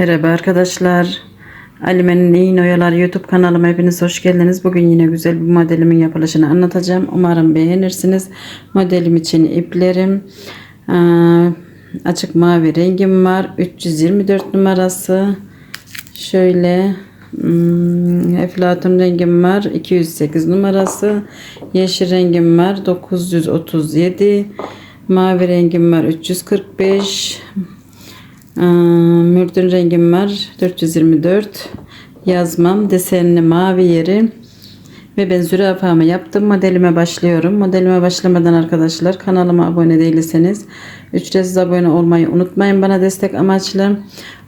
Merhaba arkadaşlar. Alime'nin İğin Oyalar YouTube kanalıma hepiniz hoş geldiniz. Bugün yine güzel bir modelimin yapılışını anlatacağım. Umarım beğenirsiniz. Modelim için iplerim açık mavi rengim var. 324 numarası. Şöyle hmm, eflatun rengim var. 208 numarası. Yeşil rengim var. 937. Mavi rengim var. 345. Ee, Mürdün rengim var. 424 yazmam. Desenli mavi yeri. Ve ben zürafamı yaptım. Modelime başlıyorum. Modelime başlamadan arkadaşlar kanalıma abone değilseniz ücretsiz abone olmayı unutmayın bana destek amaçlı.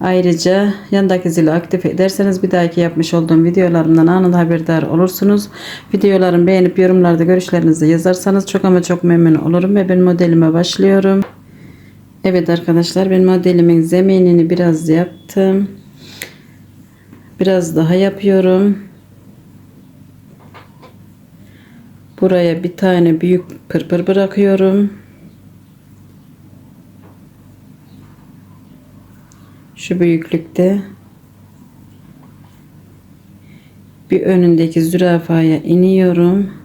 Ayrıca yandaki zili aktif ederseniz bir dahaki yapmış olduğum videolarımdan anında haberdar olursunuz. Videolarımı beğenip yorumlarda görüşlerinizi yazarsanız çok ama çok memnun olurum ve ben modelime başlıyorum Evet arkadaşlar ben modelimin zeminini biraz yaptım. Biraz daha yapıyorum. Buraya bir tane büyük pırpır bırakıyorum. Şu büyüklükte. Bir önündeki zürafaya iniyorum.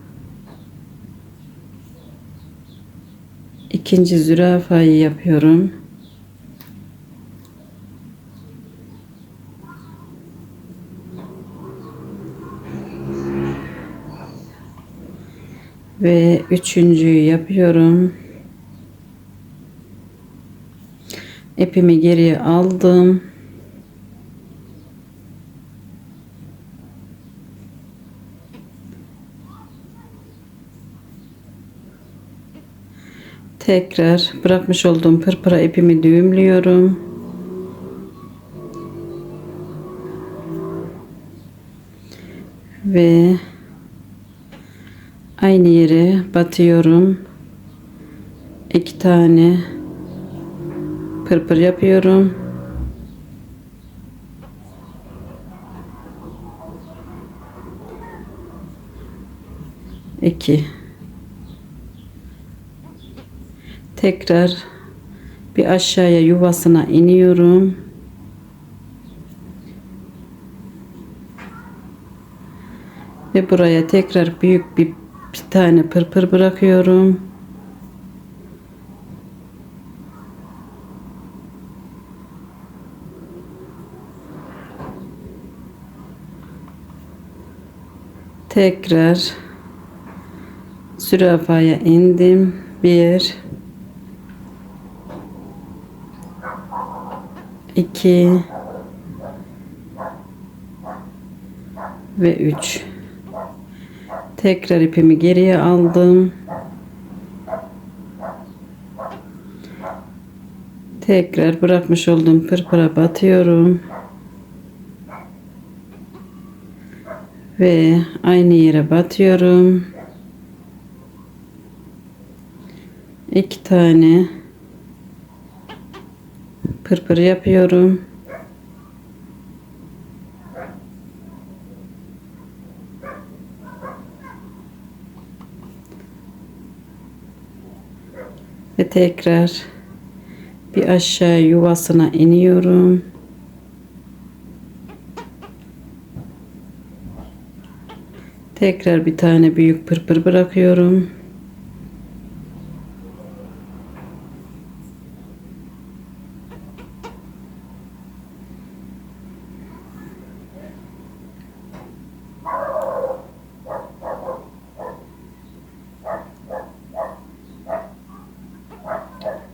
İkinci zürafayı yapıyorum. Ve üçüncüyü yapıyorum. İpimi geriye aldım. Tekrar bırakmış olduğum pırpıra ipimi düğümlüyorum. Ve aynı yere batıyorum. İki tane pırpır yapıyorum. İki. Tekrar bir aşağıya yuvasına iniyorum. Ve buraya tekrar büyük bir, bir tane pırpır bırakıyorum. Tekrar zürafaya indim. Bir 2 ve 3 tekrar ipimi geriye aldım. Tekrar bırakmış olduğum pırpıra batıyorum. Ve aynı yere batıyorum. İki tane pırpır yapıyorum. Ve tekrar bir aşağı yuvasına iniyorum. Tekrar bir tane büyük pırpır bırakıyorum.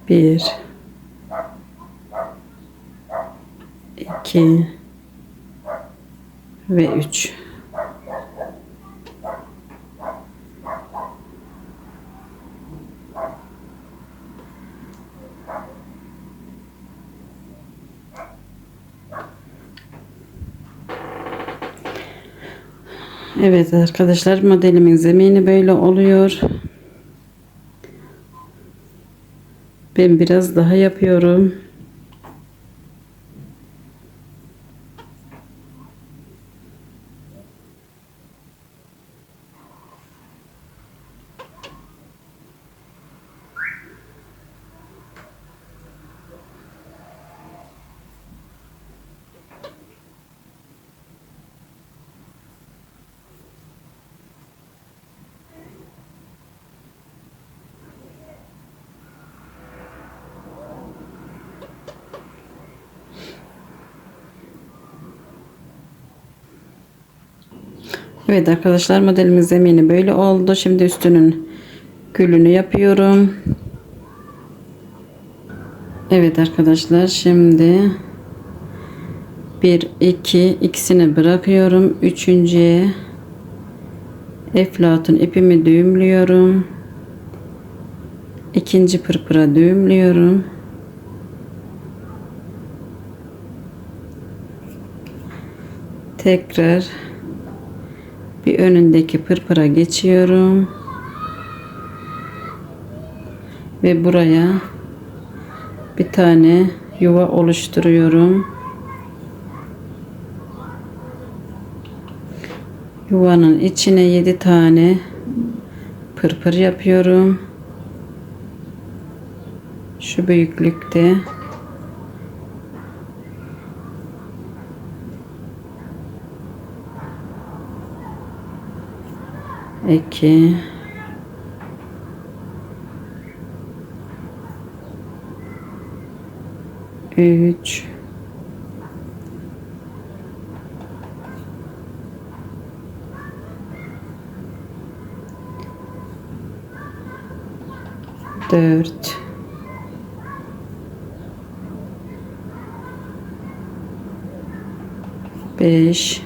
Bir, iki ve üç. Evet arkadaşlar modelimin zemini böyle oluyor. Ben biraz daha yapıyorum. Evet arkadaşlar modelimiz zemini böyle oldu. Şimdi üstünün gülünü yapıyorum. Evet arkadaşlar şimdi 1 2 ikisini bırakıyorum. Üçüncüye eflatun ipimi düğümlüyorum. İkinci pırpıra düğümlüyorum. Tekrar bir önündeki pırpıra geçiyorum. Ve buraya bir tane yuva oluşturuyorum. Yuvanın içine 7 tane pırpır yapıyorum. Şu büyüklükte. İki üç. Dört. Beş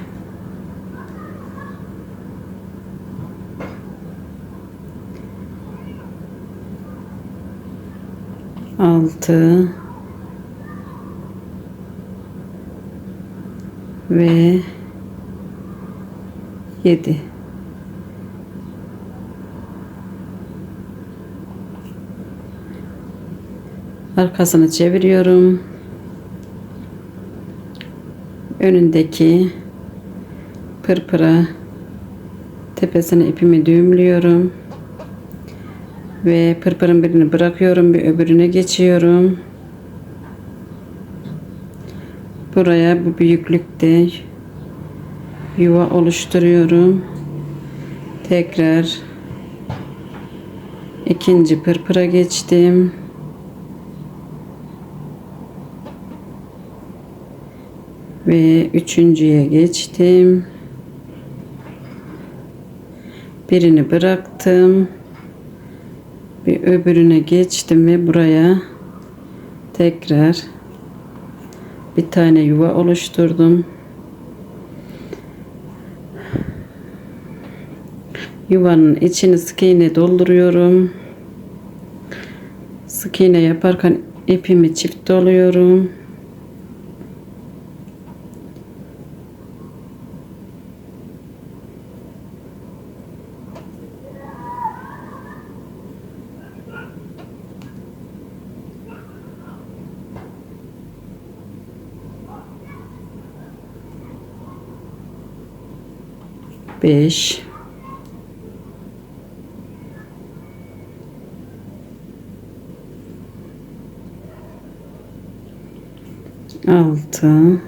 altı ve yedi. Arkasını çeviriyorum. Önündeki pırpıra tepesine ipimi düğümlüyorum. Ve pırpırın birini bırakıyorum. Bir öbürüne geçiyorum. Buraya bu büyüklükte yuva oluşturuyorum. Tekrar ikinci pırpıra geçtim. Ve üçüncüye geçtim. Birini bıraktım. Bir öbürüne geçtim ve buraya tekrar bir tane yuva oluşturdum. Yuvanın içini sık iğne dolduruyorum. Sık iğne yaparken ipimi çift doluyorum. Beş. Altı.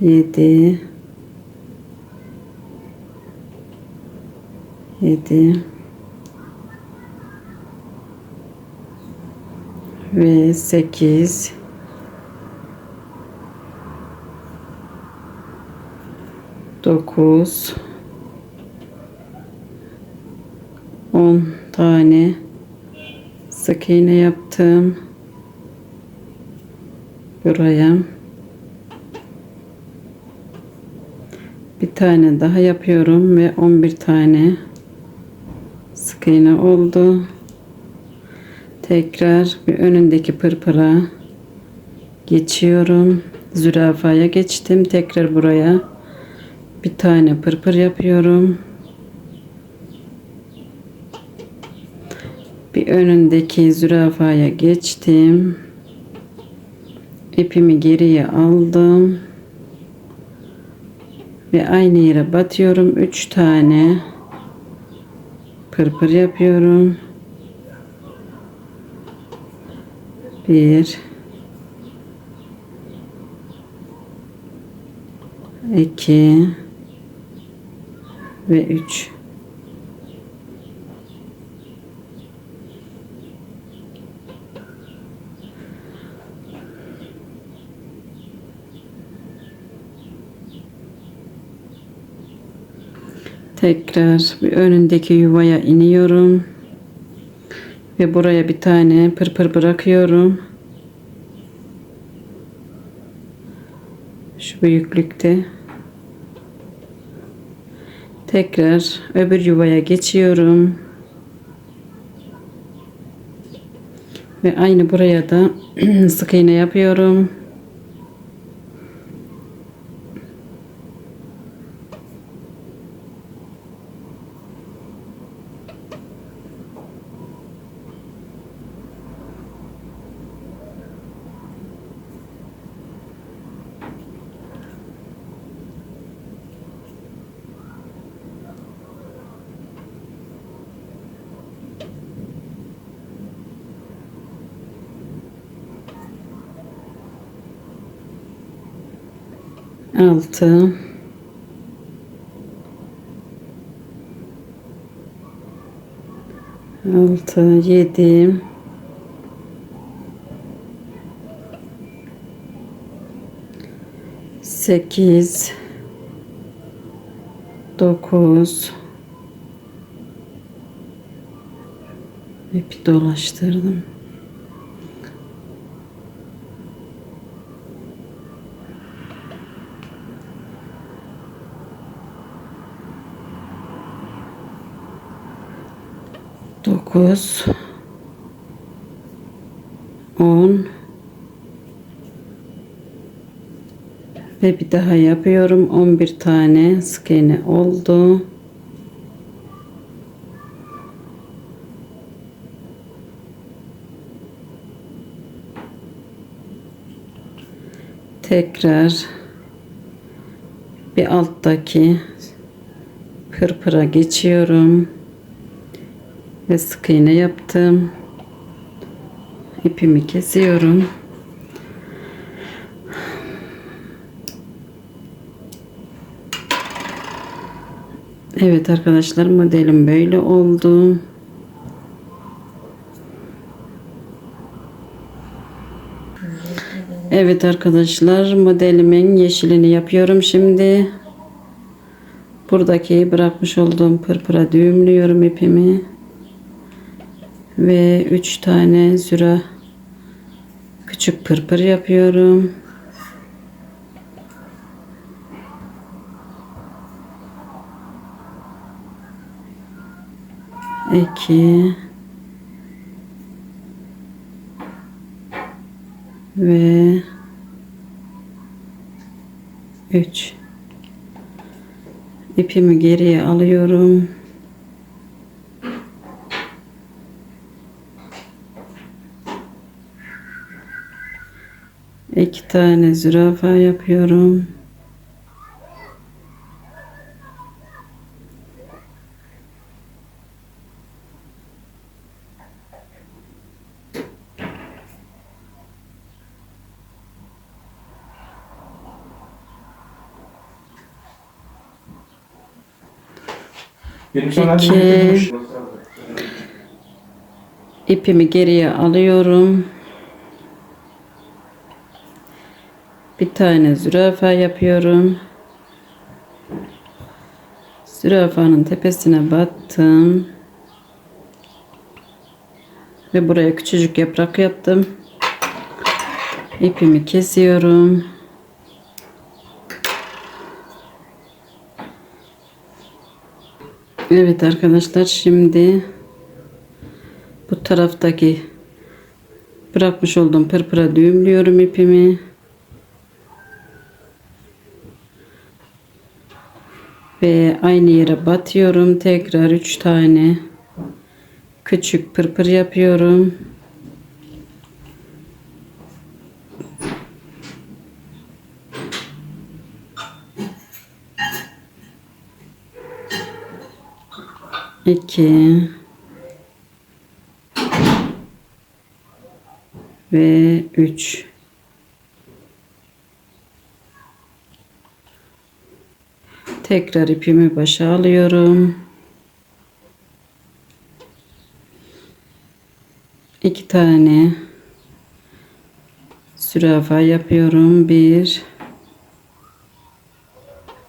Yedi. Yedi. Ve sekiz. Dokuz. On tane sık iğne yaptım. Buraya. Bir tane daha yapıyorum ve 11 tane sık iğne oldu. Tekrar bir önündeki pırpıra geçiyorum. Zürafaya geçtim. Tekrar buraya bir tane pırpır yapıyorum. Bir önündeki zürafaya geçtim. İpimi geriye aldım. Ve aynı yere batıyorum. 3 tane pırpır yapıyorum. 1 2 ve 3 Tekrar bir önündeki yuvaya iniyorum. Ve buraya bir tane pırpır bırakıyorum. Şu büyüklükte. Tekrar öbür yuvaya geçiyorum. Ve aynı buraya da sık iğne yapıyorum. Altı. Altı yedi. Sekiz. Dokuz. İpi dolaştırdım. Dokuz on ve bir daha yapıyorum. 11 tane sık iğne oldu. Tekrar bir alttaki pırpıra geçiyorum ve sık iğne yaptım. İpimi kesiyorum. Evet arkadaşlar modelim böyle oldu. Evet arkadaşlar modelimin yeşilini yapıyorum şimdi. Buradaki bırakmış olduğum pırpıra düğümlüyorum ipimi ve 3 tane züra küçük pırpır yapıyorum. İki ve üç ipimi geriye alıyorum. İki tane zürafa yapıyorum. İki. İpimi geriye alıyorum. Bir tane zürafa yapıyorum. Zürafanın tepesine battım. Ve buraya küçücük yaprak yaptım. İpimi kesiyorum. Evet arkadaşlar şimdi bu taraftaki bırakmış olduğum pırpıra düğümlüyorum ipimi. Ve aynı yere batıyorum. Tekrar 3 tane küçük pırpır yapıyorum. İki ve üç. Tekrar ipimi başa alıyorum. İki tane zürafa yapıyorum. Bir,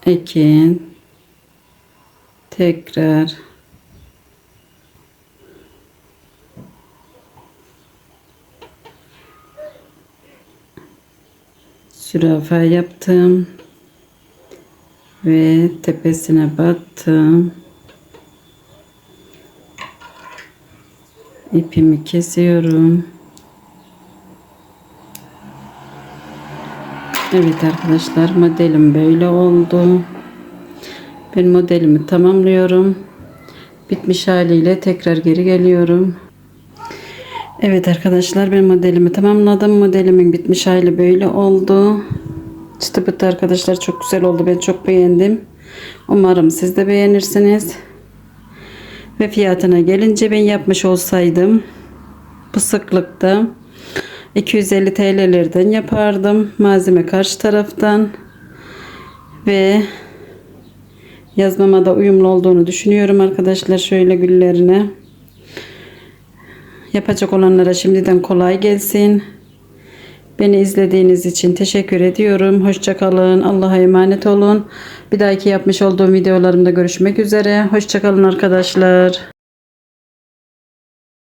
iki, tekrar zürafa yaptım ve tepesine battım. İpimi kesiyorum. Evet arkadaşlar modelim böyle oldu. Ben modelimi tamamlıyorum. Bitmiş haliyle tekrar geri geliyorum. Evet arkadaşlar ben modelimi tamamladım. Modelimin bitmiş hali böyle oldu. Çıtı pıtı arkadaşlar çok güzel oldu. Ben çok beğendim. Umarım siz de beğenirsiniz. Ve fiyatına gelince ben yapmış olsaydım bu sıklıkta 250 TL'lerden yapardım. Malzeme karşı taraftan ve yazmama da uyumlu olduğunu düşünüyorum arkadaşlar. Şöyle güllerine. Yapacak olanlara şimdiden kolay gelsin. Beni izlediğiniz için teşekkür ediyorum. Hoşçakalın. Allah'a emanet olun. Bir dahaki yapmış olduğum videolarımda görüşmek üzere. Hoşçakalın arkadaşlar.